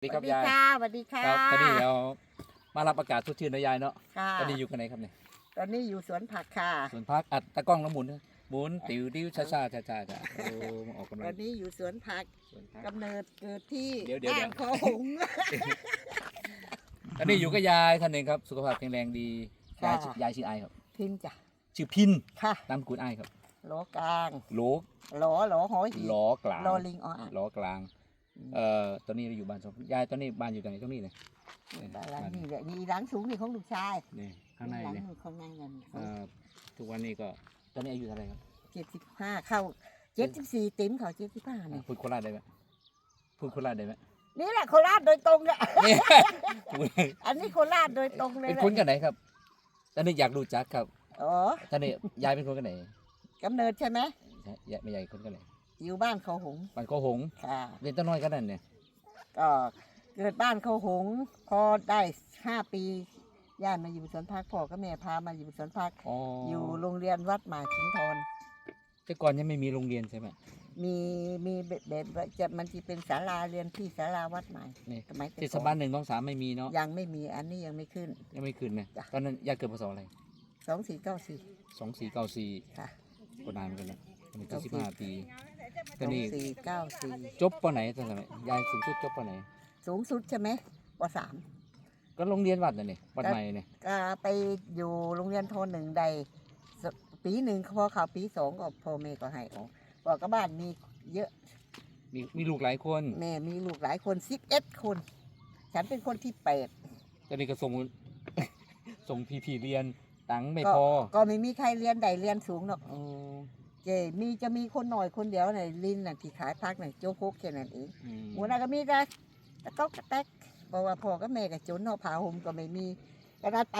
สวัสดีครับสวัสยายค่ะสวัสดีค่ะครับตอนนี้เรามารับอากาศทุกชื่นนะยายเนาะค่ะตอนนี้อยู่กันไหนครับเนี่ยตอนนี้อยู่สวนผักค่ะส่วนพักอัดตะกล้องแล้วหมุนนะหมุนติ๋วดิ้วช้าช้าช้าช้าช้าโอ้มาออกกำตลัองนนี้อยู่สวนผักส่วนพัก กำเนิดเกิดที่เดี๋ยวเดี๋ยว บ้านเดี๋ยวคอหงส์ ตอนนี้อยู่กับยายท่านหนึ่งครับสุขภาพแข็งแรงดียายค่ะ ยายชื่อไอครับ พิมพ์จ้ะชื่อพินค่ะนามสกุลไอครับโหลกลางโหลโหลโหลหอยหีล้อกลางโหลลิงอ่อนล้อกลาง เอ่อตอนนี้เราอยู่บ้านสองยายตอนนี้บ้านอยู่ตรงไหนตรงนี้เลยแต่หลังนี่แหละนี่หลังสูงนี่ของลูกชายนี่ข้างในหลังเนี่ยนู่นข้างในเงินเอ่อทุกวันนี้ก็ตอนนี้อายุเท่าไหรครับเจ็ดสิบห้าเข้าเจ็ดสิบสี่ติ๋มเขาเจ็ดสิบห้านี่พูดโคราชได้ไหมพูดโคราชได้ไหมนี่แหละโคราชโดยตรงเนี่ยนี่อันนี้โคราชโดยตรงเลยเป็นแหละคนกันไหนครับตอนนี้อยากรู้จักครับอ๋อตอนนี้ยายเป็นคนกันไหนกำเนิดใช่ไหมใช่ยายไม่ยายคนกันไหน อยู่บ้านเขาหงส์บ้านโคหงส์ค่ะเรียนต้นน้อยกันนั่นเนี่ยก็เกิดบ้านเขาหงส์พอได้ห้าปีย่านมาอยู่สวนพักพ่อกับแม่พามาอยู่สวนพักอ๋อออยู่โรงเรียนวัดหมากชิงทนแต่ก่อนยังไม่มีโรงเรียนใช่ไหมมีมีแบบแบบว่าจะมันจะเป็นศาลาเรียนที่ศาลาวัดใหม่นี่สมัยแต่เทศก่อนบาลหนึ่งต้องสามไม่มีเนาะยังไม่มีอันนี้ยังไม่ขึ้น ยังไม่ขึ้นนะจ้ะตอนนั้นยายเกิดพศอะไรสองสี่เก้าสี่สองสี่เก้าสี่ค่ะก็นานเหมือนกันนะมันสจะองสี่สิบห้าปีส ตอนองนี้สี่เก้าสี่จบปไหนตอนนั้นยายสูงสุดจบปไหน สูงสุดใช่ไหมปสามก็โรงเรียนวัดน่ะนี่วัดใหม่เนี่ยก็ไปอยู่โรงเรียนโทนหนึ่งใดสปีหนึ่งพอเขาปีสองก็พ่อแม่ก็ให้ออกบอกกับบ้านมีเยอะ มีมีลูกหลายคนแม่มีลูกหลายคนสิบเอ็ดคน ฉันเป็นคนที่แปดตอนนี้ก็ส่งส่งพี่พี่ๆเรียนตังค์ไม่ก็พอ ก็ไม่มีใครเรียนใดเรียนสูงหรอกอ๋อ เจมีจะมีคนหน่อยคนเดียวในลินน่ะที่ขายพักน่ะโจ๊กโคกแค่นั้นเองอืมหมูนาก็มีแต่ตะก๊อกกระแตกบอกว่าพ่อกับแม่กับจนเนาะผาห่มก็ไม่มีกระดาษไป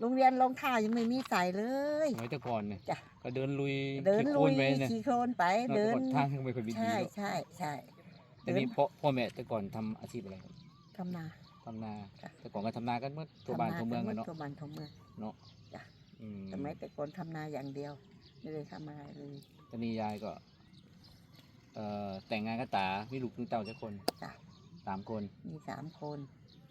โรงเรียนรองเท้ายังไม่มีใส่เลย สมัยแต่ก่อนเนี่ยจ้ะ ก็เดินลุยเดินขี้ลุโคลยไปเนี่ยขี่โคลนไปเดิน ทางไม่ค่อยดีใช่หรอกใช่ใช่แต่นี่พ่อพ่อแม่แต่ก่อนทำอาชีพอะไรครับทำนา ทำนา ค่ะ แต่ก่อนก็ทำนากันเมื่อตัวบ้านตัวเมืองทำกันเนาะทั่วบ้านทั่วเมือง เนาะจ้ะ อืม สมัยแต่ก่อนทำนาอย่างเดียว ไม่ได้ทำอะไรเลย ตอนนี้ยายก็ เอ่อแต่งงานกับตามีลูกมีเต้าเจ้าคนจ้ะ สามคน มีสามคน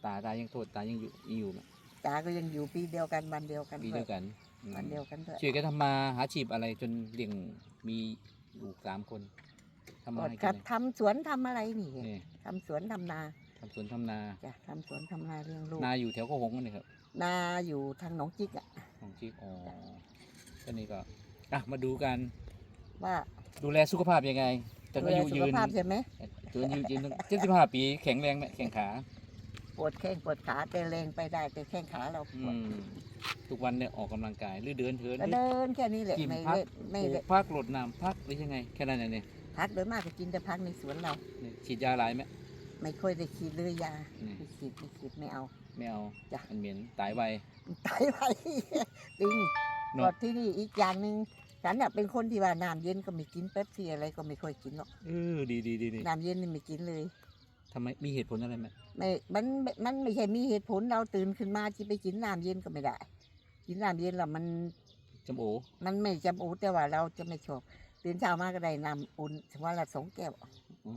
ตาตายังโทษตายังอยู่ยังอยู่ไหมตาก็ยังอยู่ปีเดียวกันวันเดียวกันปีเดียวกันอืมวันเดียวกันด้วยช่วยกันทำมาหาอาชีพอะไรจนเลี้ยงมีลูกสามคนทำมาก็ให้ครักับนทำสวนทำอะไรนี่นี่ทำสวนทำนาทำสวนทำนา จ้ะทำสวนทำนาเลี้ยงลูก นาอยู่แถวก็หงส์นี่ครับ นาอยู่ทางหนองจิกอะของชีอ๋อก็นี่ก็ อะมาดูกัน ว่าดูแลสุขภาพยังไงจนดูอาแลยุสุยืขนภาพใช่ไหมจนอายุยืนเจ็ดสิบห้าปีแข็งแรงไหมแข็งขาปวดแข้งปวดขาแต่แรงไปได้แต่แข้งขาเราปอืวดมทุกวันเนี่ยออกกำลังกายหรือเดินเถินหก็รือ เดินแค่นี้แหละกินไม่พัก เล่นไม่ปลูเล่กนพักหลดน้ำพักหรือยังไง แค่นั้นน่ะเนี่ยพักโดยมากก็กินแต่พักในสวนเรานี่ฉีดยาหลายไหม ไม่ค่อยได้ฉีดเลยยานี่ ไม่ฉีดไม่ฉีดไม่เอา ไม่เอาจ้ะ มันเหม็นตายไว ตายไป จริง เนอะก็ที่นี่อีกอย่างหนึ่งฉันน่ะเป็นคนที่ว่าน้ำเย็นก็ไม่กินเป๊ปซี่อะไรก็ไม่ค่อยกินหรอกเออดีดีดีดีน้ำเย็นนี่ไม่กินเลย ทำไมมีเหตุผลอะไรไหมไม่มันมันไม่ใช่มีเหตุผลเราตื่นขึ้นมาจะไปกินน้ำเย็นก็ไม่ได้ กินน้ำเย็นแล้วมันจำโอมันไม่จำอุแต่ว่าเราจะไม่ชอบตื่นเช้ามาก็ได้น้ำอุ่นวันละสองแก้วอ๋อ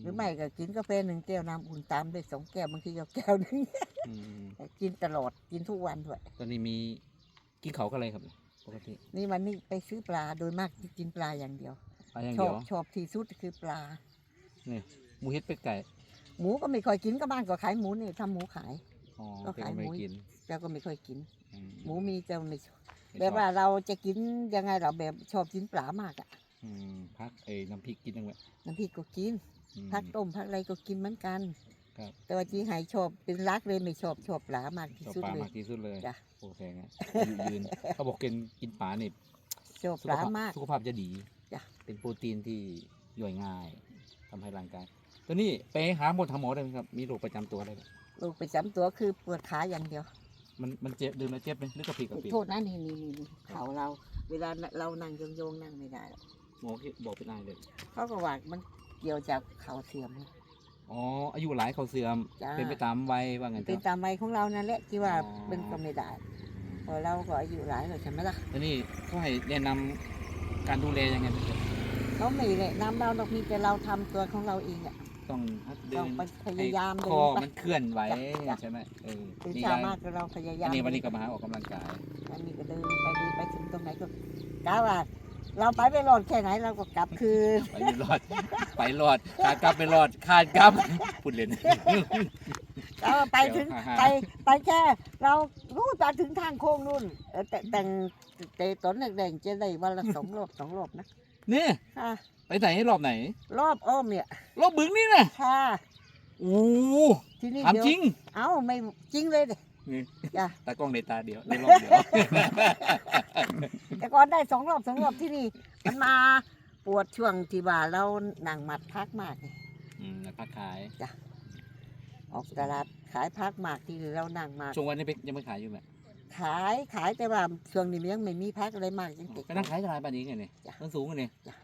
หรือไม่ก็กินกาแฟหนึ่งแก้วน้ำอุ่นตามด้วยสองแก้วบางทีก็แก้วหนึง อืมกินตลอดกินทุกวันด้วย ตอนนี้มี กินเขากันอะไรครับ ปกตินี่วันนี้ไปซื้อปลาโดยมากกินปลาอย่างเดียวอะไรอย่างชอเดีบยวชอบที่สุดคือปลา นี่หมูเฮ็ดเป็ดไก่หมูก็ไม่ค่อยกินก็บ้านก็ขายหมูนี่ทำหมูขาย อ๋อก็เป็นขายไม่หมู กินแต่ก็ไม่ค่อยกิน อืหมูมีแต่ไม่ชอบไม่แบบชอว่าเราจะกินยังไงเราแบบชอบกินปลามากอะอืมพักเอ้ยน้ำพริกกินยังไงน้ำพริกก็กินอืมผักต้มผักอะไรก็กินเหมือนกัน ครับ แต่ว่าจีไห้ชอบเป็นรักเลยไม่ชอบชอบปลามากที่ชอบสุดปลาเลมายกที่สุดเลยจ้ะ โอเคงั้นอายุยืนเขาบอกกินกินปลาเนี่ยชอบสุปขลาภาพมาก สุขภาพจะดีจ้ะ เป็นโปรตีนที่ย่อยง่ายทำให้ร่างกายตัวนี้ไปหาหมดทางหมอได้ไหมครับ มีโรคประจำตัวอะไรไหมลูกไปจำตัวคือปวดขาอย่างเดียว มันมันเจ็บดื่มแล้วเจ็บไหมหรือกระปิกกระปิโทษนะนี่นี่นี่นี่เข่าเรา เวลาเรานั่งโยงๆนั่งไม่ได้หรอกหมอบอกเป็นอะไรเลยเขาก็ว่ามันเกี่ยวจากเข่าเสื่อมไง อ๋ออายุหลายเขาเสื่อม จ้า เป็นไปตามวัยว่างั้นเป็นเถอะตามวัยของเรานั่นแหละที่ว่าอ๋อ เป็นก็ไม่ได้เพอเราก็อายุหลายแล้วใช่ไหมล่ะตัวนี้เขาให้แนะนำการดูแลยังไงบ้างครับเขาไม่แนะนำเราเรามีแต่เราทำตัวของเราเองอะอต้องเดิต้องนไปพยายามให้เดิคอนไป มันเคลื่อนไหวจ้ะ ใช่ไหมเออตื่นนี่เช้าไงมากก็เราพยายาอัมนนี้วันนี้ก็มาหาออกกำลังกายอันนี้ก็เดินไปเดินไปถึงตรงไหนก็กะว่า เราไปไม่รอดแค่ไหนเราก็กลับคืนไปไม่รอด ไปรอดขากลับไปรอดคานกลับพูดเล่น เราไปถึงเดี๋ยวฮ่าๆไปไปแค่เรารู้ไปถึงทางโค้งนู่นเออแต่แต่งเตะตอนแดงๆจะได้วันละสองรอบสองรอบนะนี่ค่ะไปไหนรอบไหน รอบอ้อมเนี่ยรอบบึงนี่นะค่ะ โอ้ที่นี่ถามเดี๋ยวจริง เอ้าไม่จริงเลยดินี่ จ้ะตากล้องในตาเดียวในรอบเดียวแต่ก่อนได้สองรอบสองรอบที่นี่ มันมาปวดช่วงที่ว่าเราหนังหมัดพักมากนี่อืมแล้วพักขายออกตลาดขายพักมากที่เราหนังมากช่วงวันนี้ไปยังไม่ขายอยู่ไหมขายขายแต่ว่าช่วงนี้มันยังไม่มีพักอะไรมากจริงไปนั่งขายตลาดบ้านนี้ไงเนี่ยจ้ะ ต้นสูงไงเนี่ยจ้ะ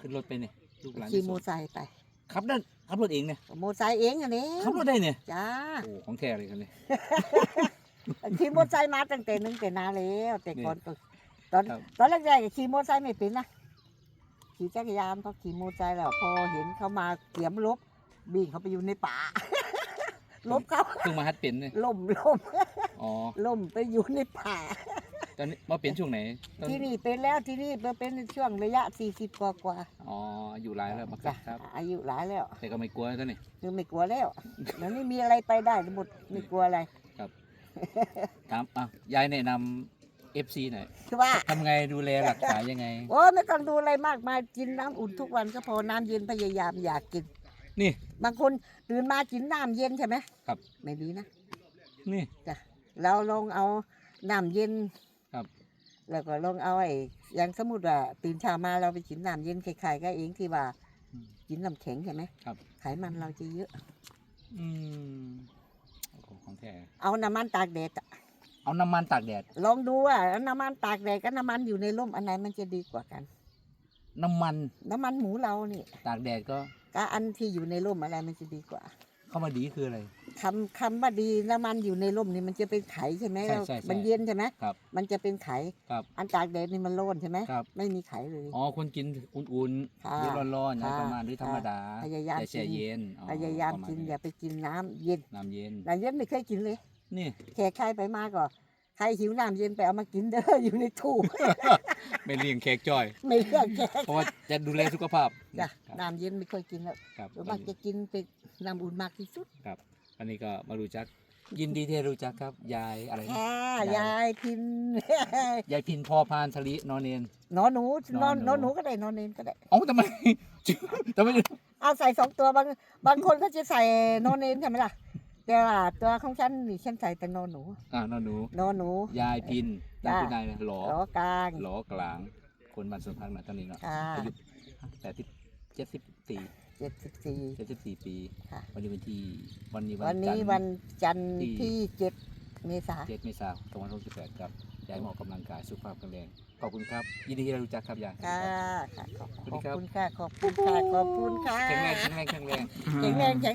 ขึ้นรถไปเนี่ยลูกหลานขี่จะโมส่งไซค์ไป ขับได้ขับรถเองเนี่ยโมไซค์เองอันนี้ขับรถได้เนี่ยจ้าโอ้ของแท้เลยคันนี้ ขี่มอเตอร์ไซค์มาตั้งแต่นึงแต่นานแล้วแต่ก่อนก็ตอนครับ ตอนแรกๆก็ขี่มอเตอร์ไซค์ไม่เป็นนะขี่จักรยานพอขี่มอเตอร์ไซค์แล้วพอเห็นเขามาเกี่ยมลบบิ่งเขาไปอยู่ในป่า ลบเขาเพิ่งมาฮัดเป็นเนี่ยล่มล่มอ๋อล่มไปอยู่ในป่า ตอนนี้มาเป็นช่วงไหนตอนที่นี่เป็นแล้วที่นี่เป็นในช่วงระยะ 40 กว่ากว่าอ๋ออยู่หลายแล้วมาจ้ะครับ อายุหลายแล้ว แต่ก็ไม่กลัวตอนนี้คือไม่กลัวแล้วเดี๋ยวนี้มีอะไรไปได้หมดไม่กลัวอะไรถามอะยายแนะนำ FC หน่อยคือว่า ทำไงดูแลรักษายังไง โอ้ยไม่ต้องดูอะไรมากมายกินน้ำอุ่นทุกวันก็พอน้ำเย็นพยายามอยากกิน นี่ บางคนตื่นมากินน้ำเย็นใช่ไหมครับ ไม่ดีนะ นี่เราลองเอาน้ำเย็น ครับก็ลองเอาไอ้อย่างสมมติว่าตื่นเช้ามาเราไปกินน้ำเย็นคล้ายๆก็เองที่ว่าอืมกินน้ำแข็งใช่ไหมครับ ไขมันเราจะเยอะ อืมโอ้โหของแท้เอาน้ำมันตากแดดอะเอาน้ำมันตากแดด ลองดูว่าน้ำมันตากแดดกับน้ำมันอยู่ในร่มอันไหนมันจะดีกว่ากัน น้ำมันน้ำมันหมูเรานี่ตากแดดก็กับอันที่อยู่ในร่มอะไรมันจะดีกว่า เข้ามาดีคืออะไร คำคำว่าดีน้ำมันอยู่ในร่มนี่มันจะเป็นไขใช่ไหมใช่ใช่ใช่มันเย็นใช่ไหมครับมันจะเป็นไขครับอันตากแดดนี่มันร้อนใช่ไหมครับ ไม่มีไขเลย อ๋อคนกินอุ่นๆค่ะหรือร้อนๆนะค่ะประมาณหรือธรรมดาพยายามแต่แช่กิน เย็นอ๋อพยายามประณกินนี้อย่าไปกินน้ำเย็นน้ำเย็นน้ำเย็นไม่เคยกินเลยนี่ แขกใครไปมาก็ใครหิวน้ำเย็นไปเอามากินเด้ออยู่ในตู้ ไม่เลี้ยงแขกจ้อย ไม่เลือกแขกเพราะว่าจะดูแลสุขภาพจ้ะครับน้ำเย็นไม่ค่อยกินแล้วครับส่วนมากจะกินเป็นน้ำอุ่นมากที่สุด อันนี้ก็มารู้จัก ยินดีที่ได้รู้จักครับ ยายอะไรนะค่ะได้ยายพินยายพินพอพานทะลินอนเนน หนอหนูนอนหนอหนูหนอหนูก็ได้นอนเนนก็ได้ เอ้าทำไม ทำไมเอาใส่สองตัวบางบางคนก็จะใส่นอนเนนใช่ไหมล่ะแต่ว่าตัวของฉันนี่ฉันใส่แต่นอนหนูอ่านอนหนูนอนหนู ยายพินตั้งจ้ะคุณนายนะหลอล้อกลาง หลอกลาง คนบ้านสวนพักนะตอนนี้เนาะค่ะ อายุแปดสิบเจ็ดสิบสี่ เจ็ดสิบสี่ เจ็ดสิบสี่ปี ค่ะ วันนี้วันที่วันนี้วันนี้จัทร์วันจันทร์ที่ ที่เจ็ดเมษา เจ็ดเมษายนสองพันหกสิบแปดครับยายหมออกกำลังกายสุขภาพแข็งแรงขอบคุณครับ ยินดีที่ได้รู้จักครับยาย ค่ะค่ะขอบสวัสดีครับ คุณค่ะ ขอบคุณค่ะ ขอบคุณค่ะแข็งแรงแข็งแรงแข็งแรง แข็งแรงแข็ง